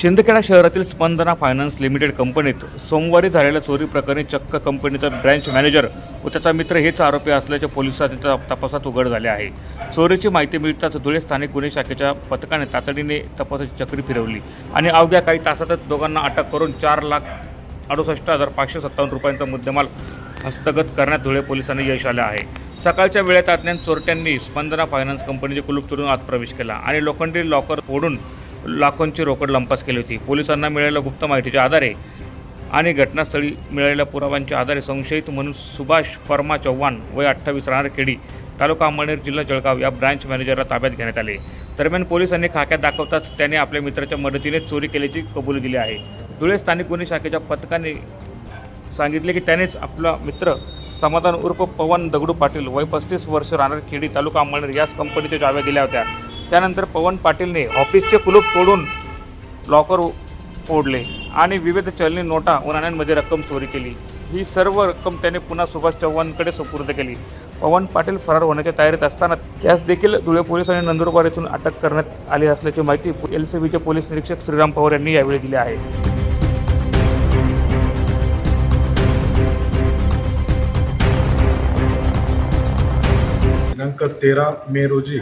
शिंदखेडा शहरातील Spandana finance limited कंपनीत सोमवारी झालेल्या चोरी प्रकरणी चक्क कंपनीचा ब्रँच मॅनेजर व त्याचा मित्र हेच आरोपी असल्याचे पोलिसांच्या तपासात उघड झाले आहे. चोरीची माहिती मिळताच धुळे स्थानिक गुन्हे शाखेच्या पथकाने तातडीने तपासाची चक्री फिरवली आणि अवघ्या काही तासातच दोघांना अटक करून चार लाख अडुसष्ट हजार पाचशे सत्तावन्न रुपयांचा मुद्देमाल हस्तगत करण्यात धुळे पोलिसांनी यश आले आहे. सकाळच्या वेळेत अज्ञात चोरट्यांनी स्पंदना फायनान्स कंपनीचे कुलूप चोरून आत प्रवेश केला आणि लोखंडी लॉकर फोडून लाखोंची रोकड लंपास केली होती. पोलिसांना मिळालेल्या गुप्त माहितीच्या आधारे आणि घटनास्थळी मिळालेल्या पुराव्यांच्या आधारे संशयित म्हणून सुभाष परमा चव्हाण वय अठ्ठावीस राहणार खेडी तालुका अंमळनेर जिल्हा जळगाव या ब्रांच मॅनेजरला ताब्यात घेण्यात आले. दरम्यान पोलिसांनी खाक्यात दाखवताच त्याने आपल्या मित्राच्या मदतीने चोरी केल्याची कबुली दिली आहे. धुळे स्थानिक गुन्हे शाखेच्या पथकाने सांगितले की त्यानेच आपला मित्र समाधान उर्फ पवन दगडू पाटील वय पस्तीस वर्ष राहणार खेडी तालुका अंमळनेर याच कंपनीच्या जाव्या दिल्या होत्या. त्यानंतर पवन पाटीलने ऑफिसचे कुलूप तोडून लॉकर फोडले आणि विविध चलनी नोटा व नाण्यांमध्ये रक्कम चोरी केली. ही सर्व रक्कम त्याने पुन्हा सुभाष चव्हाणकडे सुपूर्द केली. पवन पाटील फरार होण्याच्या तयारीत असताना त्यास देखील धुळे आणि नंदुरबार येथून अटक करण्यात आली असल्याची माहिती एल सी बीचे पोलीस निरीक्षक श्रीराम पवार यांनी यावेळी दिली आहे. दिनांक तेरा मे रोजी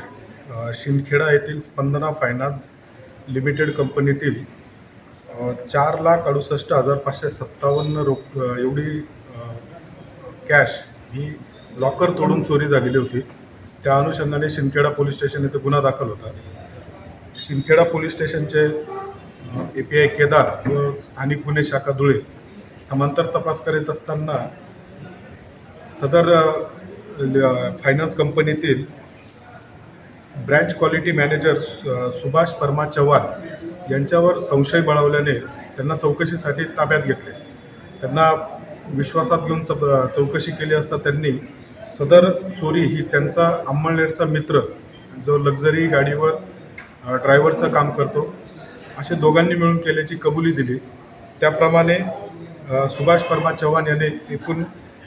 शिंदखेडा येथील स्पंदना फायनान्स लिमिटेड कंपनीतील चार लाख अडुसष्ट हजार पाचशे सत्तावन्न रोख एवढी कॅश ही लॉकर तोडून चोरी झालेली होती. त्या अनुषंगाने शिंदखेडा पोलीस स्टेशन येथे गुन्हा दाखल होता. शिंदखेडा पोलीस स्टेशनचे ए पी आय केदार व स्थानिक गुन्हे शाखा धुळे समांतर तपास करीत असताना सदर फायनान्स कंपनीतील branch quality manager Subhash Parma Chavan यांच्यावर संशय बळावल्याने त्यांना चौकशीसाठी ताब्यात घेतले. त्यांना विश्वासात घेऊन चौ चौकशी केली असता त्यांनी सदर चोरी ही त्यांचा अंमळनेरचा मित्र जो लक्झरी गाडीवर ड्रायव्हरचं काम करतो असे दोघांनी मिळून केल्याची कबुली दिली. त्याप्रमाणे सुभाष परमा चव्हाण याने एकूण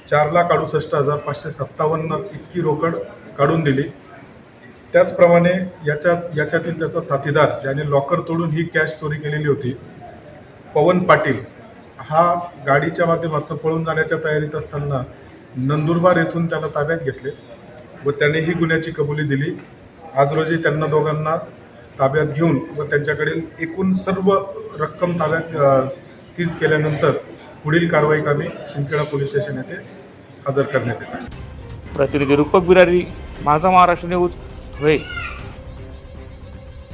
चार लाख अडुसष्ट हजार पाचशे सत्तावन्न इतकी रोकड काढून दिली. त्याचप्रमाणे याच्यात याच्यातील त्याचा साथीदार ज्याने लॉकर तोडून ही कॅश चोरी केलेली होती पवन पाटील हा गाडीच्या माध्यमातून पळून जाण्याच्या तयारीत असताना नंदुरबार येथून त्याला ताब्यात घेतले व त्याने ही गुन्ह्याची कबुली दिली. आज रोजी त्यांना दोघांना ताब्यात घेऊन व त्यांच्याकडील एकूण सर्व रक्कम ताब्यात सीज केल्यानंतर पुढील कारवाई कामी शिंदखेडा पोलीस स्टेशन येथे हजर करण्यात येते प्रतिनिधी रूपक बिरारी माझा महाराष्ट्र न्यूज धुळे